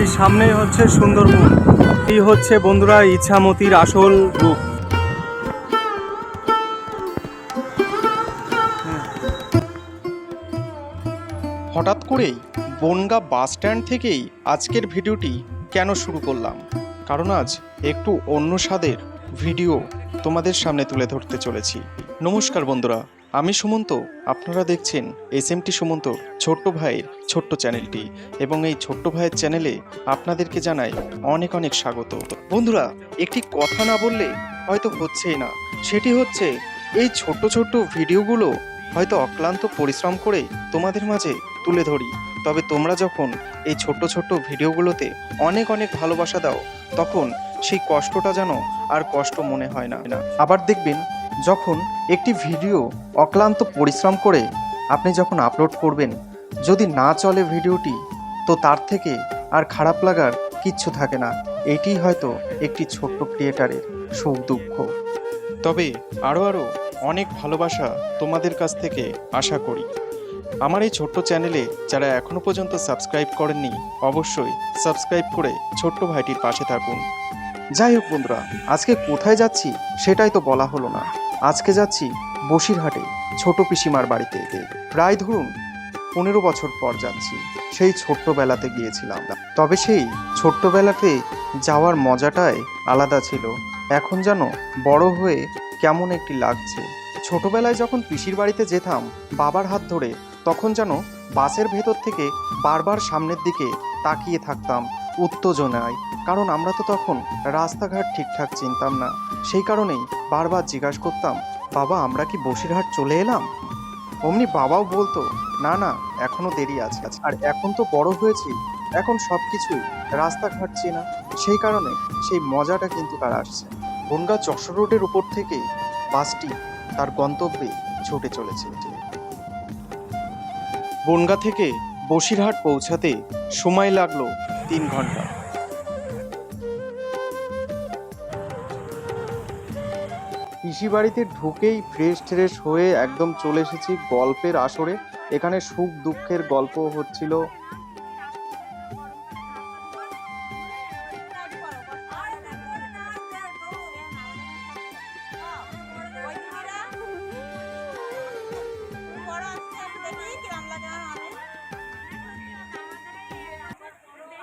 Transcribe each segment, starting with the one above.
সেই সামনেই হচ্ছে সুন্দরবন। এই হচ্ছে বন্ধুরা ইছামতির আসল রূপ। হঠাৎ করেই বনগা বাস স্ট্যান্ড থেকেই আজকের ভিডিওটি কেন শুরু করলাম? কারণ আজ একটু অন্য স্বাদের ভিডিও তোমাদের সামনে তুলে ধরতে চলেছি। নমস্কার বন্ধুরা আমি সুমন্ত, আপনারা দেখছেন এস এম টি সুমন্ত, ছোট্ট ভাইয়ের ছোট্ট চ্যানেলটি এবং এই ছোট্ট ভাইয়ের চ্যানেলে আপনাদেরকে জানাই অনেক অনেক স্বাগত। বন্ধুরা, একটি কথা না বললে হয়তো হচ্ছেই না। সেটি হচ্ছে, এই ছোট্ট ছোট্ট ভিডিওগুলো হয়তো অক্লান্ত পরিশ্রম করে তোমাদের মাঝে তুলে ধরি। তবে তোমরা যখন এই ছোট্ট ছোট্ট ভিডিওগুলোতে অনেক অনেক ভালোবাসা দাও, তখন সেই কষ্টটা যেন আর কষ্ট মনে হয় না। আবার দেখবেন যখন একটি ভিডিও অক্লান্ত পরিশ্রম করে আপনি যখন আপলোড করবেন, যদি না চলে ভিডিওটি, তো তার থেকে আর খারাপ লাগার কিচ্ছু থাকে না। এটি হয়তো একটি ছোট্ট ক্রিয়েটারের সুখ দুঃখ। তবে আরও আরও অনেক ভালোবাসা তোমাদের কাছ থেকে আশা করি। আমার এই ছোট্ট চ্যানেলে যারা এখনও পর্যন্ত সাবস্ক্রাইব করেননি, অবশ্যই সাবস্ক্রাইব করে ছোট্ট ভাইটির পাশে থাকুন। যাই হোক বন্ধুরা, আজকে কোথায় যাচ্ছি সেটাই তো বলা হলো না। আজকে যাচ্ছি বসিরহাটে ছোট পিসিমার বাড়িতে প্রায় ধরুন পনেরো বছর পর যাচ্ছি। সেই ছোট্টবেলাতে গিয়েছিলাম। তবে সেই ছোট্টবেলাতে যাওয়ার মজাটাই আলাদা ছিল। এখন যেন বড় হয়ে কেমন একটি লাগছে। ছোটবেলায় যখন পিসির বাড়িতে যেতাম বাবার হাত ধরে, তখন যেন বাসের ভেতর থেকে বারবার সামনের দিকে তাকিয়ে থাকতাম উত্তেজনায়। কারণ আমরা তো তখন রাস্তাঘাট ঠিকঠাক চিনতাম না। সেই কারণেই বারবার জিজ্ঞাসা করতাম, বাবা, আমরা কি বসিরহাট চলে এলাম? অমনি বাবাও বলতো, না না, এখনও দেরি আছে। আর এখন তো বড় হয়েছি, এখন সব কিছুই রাস্তাঘাট চেনা। সেই কারণে সেই মজাটা কিন্তু তার আসছে। বনগা যশোর রোডের উপর থেকে বাসটি তার গন্তব্যে ছুটে চলেছে। বনগা থেকে বসিরহাট পৌঁছাতে সময় লাগল তিন ঘণ্টা। পিসি বাড়িতে ঢুকেই ফ্রেশ ট্রেশ হয়ে একদম চলে এসেছি গল্পের আসরে। এখানে সুখ দুঃখের গল্প হচ্ছিল।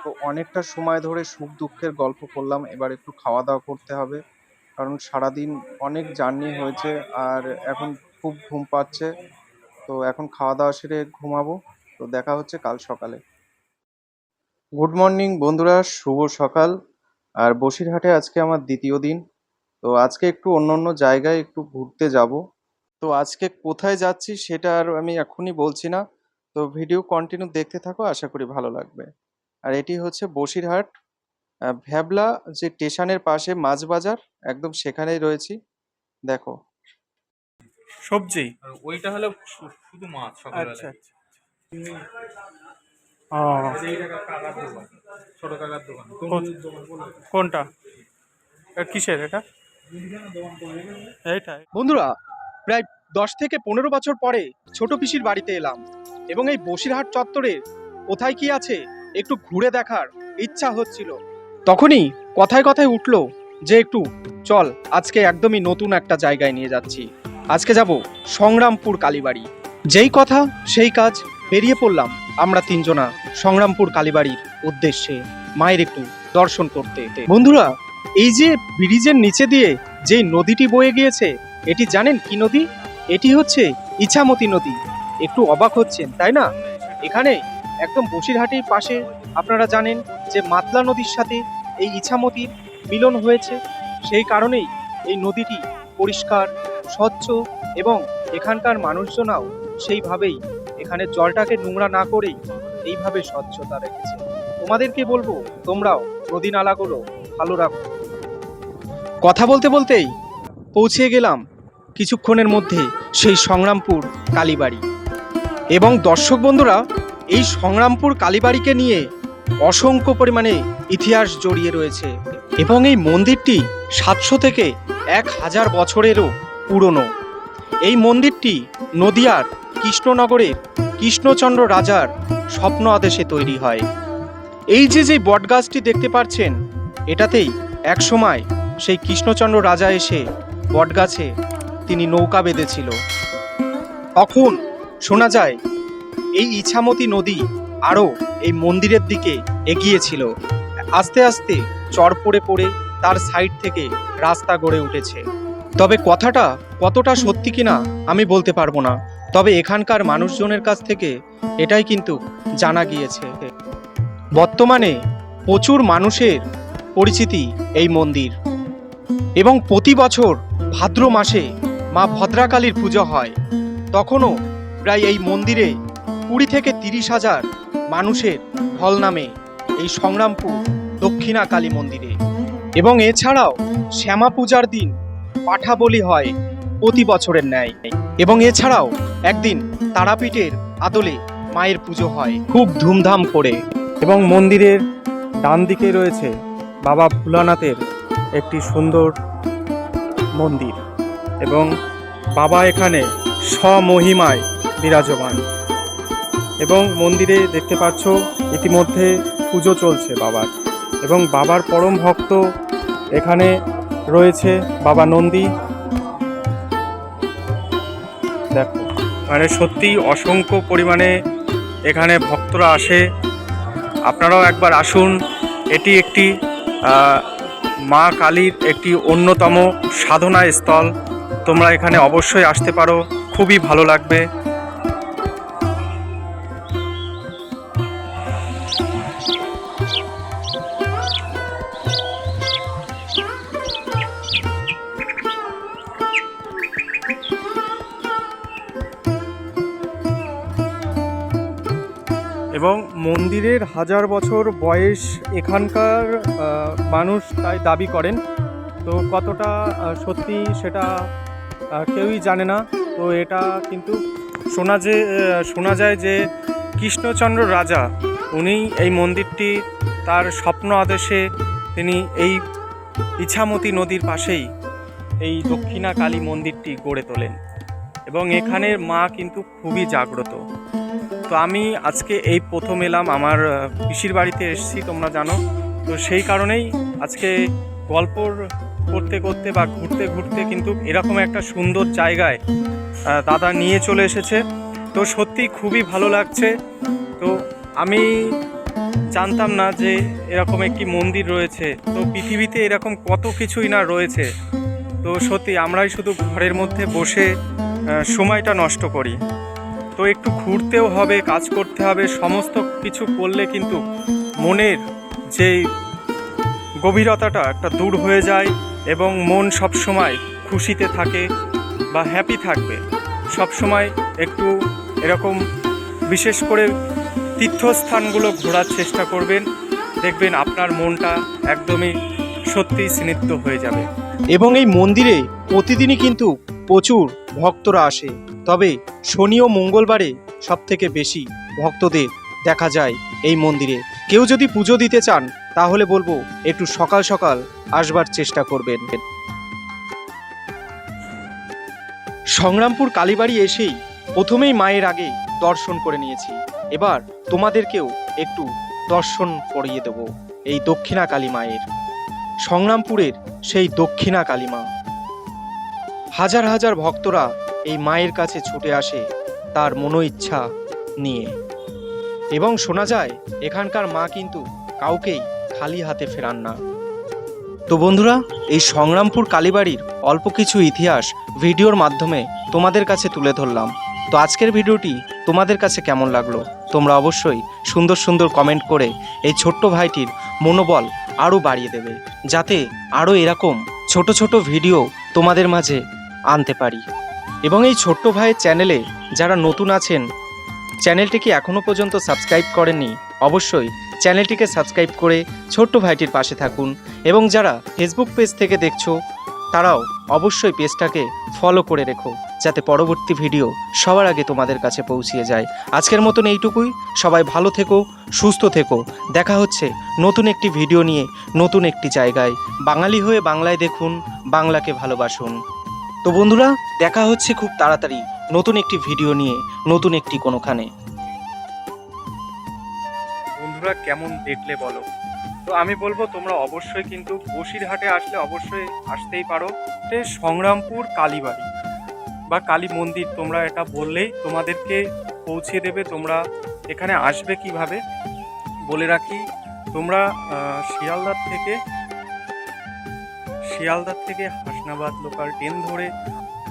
তো অনেকটা সময় ধরে সুখ দুঃখের গল্প করলাম, এবার একটু খাওয়া দাওয়া করতে হবে। কারণ সারাদিন অনেক জার্নি হয়েছে আর এখন খুব ঘুম পাচ্ছে। তো এখন খাওয়া দাওয়া সেরে ঘুমাবো। তো দেখা হচ্ছে কাল সকালে। গুড মর্নিং বন্ধুরা, শুভ সকাল। আর বসিরহাটে আজকে আমার দ্বিতীয় দিন। তো আজকে একটু অন্য অন্য জায়গায় একটু ঘুরতে যাব। তো আজকে কোথায় যাচ্ছি সেটা আর আমি এখনই বলছি না। তো ভিডিও কন্টিনিউ দেখতে থাকো, আশা করি ভালো লাগবে। আর এটি হচ্ছে বসিরহাট। ভ্যাবলা যে স্টেশনের পাশে মাছ বাজার একদম সেখানেই রয়েছি। দেখো। সবজি? ওইটা হলো শুধু মাছ সকালবেলা। আচ্ছা। আচ্ছা কোনটা? কিসের এটা? এইটাই বন্ধুরা প্রায় দশ থেকে পনেরো বছর পরে ছোট পিসির বাড়িতে এলাম এবং এই বসিরহাট চত্বরে কোথায় কি আছে একটু ঘুরে দেখার ইচ্ছা হচ্ছিল। তখনই কথায় কথায় উঠল যে একটু, চল, আজকে একদমই নতুন একটা জায়গায় নিয়ে যাচ্ছি। আজকে যাব সংগ্রামপুর কালীবাড়ি। যেই কথা, সেই কাজ বেরিয়ে পড়লাম আমরা তিনজনা সংগ্রামপুর কালীবাড়ির উদ্দেশ্যে মায়ের একটু দর্শন করতে বন্ধুরা, এই যে ব্রিজের নিচে দিয়ে যেই নদীটি বয়ে গিয়েছে, এটি জানেন কি নদী? এটি হচ্ছে ইছামতি নদী। একটু অবাক হচ্ছেন, তাই না? এখানে একদম বসিরহাটির পাশে আপনারা জানেন যে মাতলা নদীর সাথে এই ইছামতির মিলন হয়েছে। সেই কারণেই এই নদীটি পরিষ্কার, স্বচ্ছ এবং এখানকার মানুষজনাও সেইভাবেই এখানে জলটাকে নোংরা না করেই এইভাবে স্বচ্ছতা রেখেছে। তোমাদেরকে বলব, তোমরাও নদী নালাগুলো ভালো রাখো। কথা বলতে বলতেই পৌঁছে গেলাম কিছুক্ষণের মধ্যে সেই সংগ্রামপুর কালীবাড়ি। এবং দর্শক বন্ধুরা এই সংগ্রামপুর কালীবাড়িকে নিয়ে অসংখ্য পরিমাণে ইতিহাস জড়িয়ে রয়েছে এবং এই মন্দিরটি সাতশো থেকে এক হাজার বছরেরও পুরনো। এই মন্দিরটি নদিয়ার কৃষ্ণনগরের কৃষ্ণচন্দ্র রাজার স্বপ্ন আদেশে তৈরি হয়। এই যে যে বটগাছটি দেখতে পাচ্ছেন, এটাতেই একসময় সেই কৃষ্ণচন্দ্র রাজা এসে বটগাছে তিনি নৌকা বেঁধেছিল। তখন শোনা যায় এই ইছামতি নদী আরও এই মন্দিরের দিকে এগিয়েছিল আস্তে আস্তে চর পড়ে পড়ে তার সাইড থেকে রাস্তা গড়ে উঠেছে। তবে কথাটা কতটা সত্যি কিনা আমি বলতে পারব না। তবে এখানকার মানুষজনের কাছ থেকে এটাই কিন্তু জানা গিয়েছে। বর্তমানে প্রচুর মানুষের পরিচিতি এই মন্দির এবং প্রতি বছর ভাদ্র মাসে মা ভদ্রাকালীর পুজো হয়। তখনও প্রায় এই মন্দিরে কুড়ি থেকে তিরিশ হাজার মানুষের ঢল নামে এই সংগ্রামপুর দক্ষিণা কালী মন্দিরে। এবং এছাড়াও শ্যামা পূজার দিন পাঠা বলি হয় প্রতি বছরের ন্যায়। এবং এছাড়াও একদিন তারাপীঠের আদলে মায়ের পুজো হয় খুব ধুমধাম করে। এবং মন্দিরের ডান দিকে রয়েছে বাবা ভোলানাথের একটি সুন্দর মন্দির। এবং বাবা এখানে স্বমহিমায় বিরাজমান। এবং মন্দিরে দেখতে পাচ্ছ ইতিমধ্যে পুজো চলছে বাবার। এবং বাবার পরম ভক্ত এখানে রয়েছে বাবা নন্দী। দেখো মানে সত্যি অসংখ্য পরিমাণে এখানে ভক্তরা আসে। আপনারাও একবার আসুন, এটি একটি মা কালীর একটি অন্যতম সাধনা স্থল তোমরা এখানে অবশ্যই আসতে পারো, খুবই ভালো লাগবে। মন্দিরের হাজার বছর বয়স এখানকার মানুষ তাই দাবি করেন। তো কতটা সত্যি সেটা কেউই জানে না। তো এটা কিন্তু শোনা যে শোনা যায় যে কৃষ্ণচন্দ্র রাজা উনি এই মন্দিরটি তার স্বপ্ন আদেশে তিনি এই ইছামতি নদীর পাশেই এই দক্ষিণা কালী মন্দিরটি গড়ে তোলেন। এবং এখানের মা কিন্তু খুবই জাগ্রত। তো আমি আজকে এই প্রথম এলাম, আমার পিসির বাড়িতে এসেছি, তোমরা জানো। তো সেই কারণেই আজকে গল্পর করতে করতে বা ঘুরতে ঘুরতে কিন্তু এরকম একটা সুন্দর জায়গায় দাদা নিয়ে চলে এসেছে। তো সত্যি খুবই ভালো লাগছে। তো আমি জানতাম না যে এরকম একটি মন্দির রয়েছে। তো পৃথিবীতে এরকম কত কিছুই না রয়েছে। তো সত্যি আমরাই শুধু ঘরের মধ্যে বসে সময়টা নষ্ট করি। তো একটু ঘুরতেও হবে, কাজ করতে হবে, সমস্ত কিছু করলে কিন্তু মনের যে গভীরতাটা একটা দূর হয়ে যায় এবং মন সব সময় খুশিতে থাকে বা হ্যাপি থাকবে। সব সময় একটু এরকম বিশেষ করে তীর্থস্থানগুলো ঘোরার চেষ্টা করবেন, দেখবেন আপনার মনটা একদমই সত্যি স্নিগ্ধ হয়ে যাবে। এবং এই মন্দিরে প্রতিদিনই কিন্তু প্রচুর ভক্তরা আসে। তবে শনি ও মঙ্গলবারে সব থেকে বেশি ভক্তদের দেখা যায় এই মন্দিরে। কেউ যদি পুজো দিতে চান, তাহলে বলব একটু সকাল সকাল আসবার চেষ্টা করবেন। সংগ্রামপুর কালীবাড়ি এসেই প্রথমেই মায়ের আগে দর্শন করে নিয়েছি। এবার তোমাদেরকেও একটু দর্শন করিয়ে দেব এই দক্ষিণা কালী মায়ের। সংগ্রামপুরের সেই দক্ষিণা কালীমা হাজার হাজার ভক্তরা এই মায়ের কাছে ছুটে আসে তার মনোইচ্ছা নিয়ে। এবং শোনা যায়, এখানকার মা কিন্তু কাউকেই খালি হাতে ফেরান না। তো বন্ধুরা, এই সংগ্রামপুর কালীবাড়ির অল্প কিছু ইতিহাস ভিডিওর মাধ্যমে তোমাদের কাছে তুলে ধরলাম। তো আজকের ভিডিওটি তোমাদের কাছে কেমন লাগল? তোমরা অবশ্যই সুন্দর সুন্দর কমেন্ট করে এই ছোট্ট ভাইটির মনোবল আরও বাড়িয়ে দেবে, যাতে আরও এরকম ছোট ছোট ভিডিও তোমাদের মাঝে আনতে পারি। এবং এই ছোট্ট ভাইয়ের চ্যানেলে যারা নতুন আছেন, চ্যানেলটিকে এখনও পর্যন্ত সাবস্ক্রাইব করেননি, অবশ্যই চ্যানেলটিকে সাবস্ক্রাইব করে ছোট্ট ভাইটির পাশে থাকুন এবং যারা ফেসবুক পেজ থেকে দেখছ, তারাও অবশ্যই পেজটাকে ফলো করে রেখো, যাতে পরবর্তী ভিডিও সবার আগে তোমাদের কাছে পৌঁছিয়ে যায়। আজকের মতন এইটুকুই। সবাই ভালো থেকো, সুস্থ থেকো। দেখা হচ্ছে নতুন একটি ভিডিও নিয়ে, নতুন একটি জায়গায়। বাঙালি হয়ে বাংলায় দেখুন, বাংলাকে ভালোবাসুন। তো বন্ধুরা, দেখা হচ্ছে খুব তাড়াতাড়ি নতুন একটি ভিডিও নিয়ে, নতুন একটি কোনোখানে। বন্ধুরা, কেমন দেখলে বলো? তো আমি বলব, তোমরা অবশ্যই কিন্তু বসিরহাটে আসলে অবশ্যই আসতেই পারো। সংগ্রামপুর কালীবাড়ি বা কালী মন্দির, তোমরা এটা বললেই তোমাদেরকে পৌঁছে দেবে, তোমরা এখানে আসবে কীভাবে। বলে রাখি, তোমরা শিয়ালদার থেকে শিয়ালদার থেকে হাসনাবাদ লোকাল ট্রেন ধরে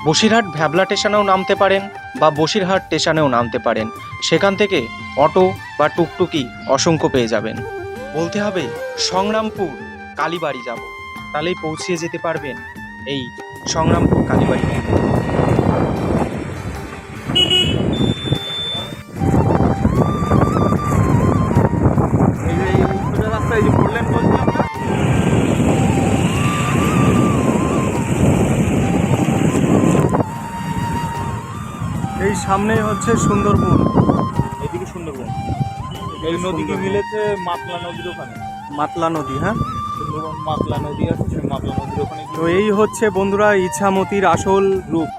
বসিরহাট ভ্যাবলা স্টেশনেও নামতে পারেন বা বসিরহাট স্টেশনেও নামতে পারেন। সেখান থেকে অটো বা টুকটুকি অসংখ্য পেয়ে যাবেন। বলতে হবে, সংগ্রামপুর কালীবাড়ি যাব। তাহলেই পৌঁছিয়ে যেতে পারবেন এই সংগ্রামপুর কালীবাড়ি। সামনেই হচ্ছে সুন্দরবন। এদিকে সুন্দরবন। এই নদীকে মিলেছে মাতলা নদীর ওখানে। মাতলা নদী হ্যাঁ? সুন্দরবন মাতলা নদী আছে সেই মাতলা নদীর ওখানে তো এই হচ্ছে বন্ধুরা ইছামতির আসল রূপ।